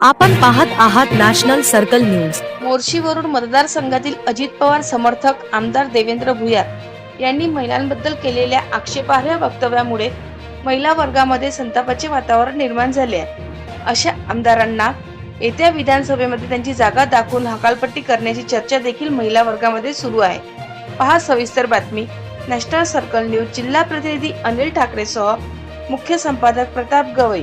आपण पाहत आहात नॅशनल सर्कल न्यूज. मोर्शीवरून मतदारसंघातील अजित पवार समर्थक आमदार देवेंद्र भुयार यांनी महिलांबद्दल केलेल्या आक्षेपार्ह वक्तव्यामुळे महिला वर्गामध्ये संतापाचे वातावरण निर्माण झाले आहे. अशा आमदारांना येत्या विधानसभेमध्ये त्यांची जागा दाखवून हकालपट्टी करण्याची चर्चा देखील महिला वर्गामध्ये सुरू आहे. पहा सविस्तर बातमी. नॅशनल सर्कल न्यूज जिल्हा प्रतिनिधी अनिल ठाकरेसह मुख्य संपादक प्रताप गवई.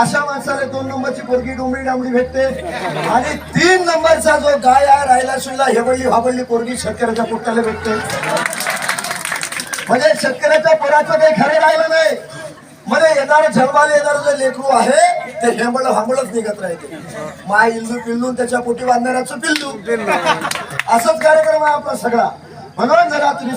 अशा माणसाला दोन नंबरची पोरगी डोंबरी डांबडी भेटते. आणि तीन नंबरचा जो गाय आहे राहिला सुद्धा हेबळली हाबळली पोरगी शेतकऱ्याच्या पोट्याला भेटते. म्हणजे शेतकऱ्याच्या पोराचं काही खरं राहिलं नाही. मध्ये येणार जन्माला येणार जे लेकरू आहे ते हेंबळ हांबळच निघत राहते. माय इल्लू पिल्लू त्याच्या पोटी बांधणाऱ्याचं पिल्लू. असंच कार्यक्रम आहे आपला सगळा. म्हणून जरा तुम्ही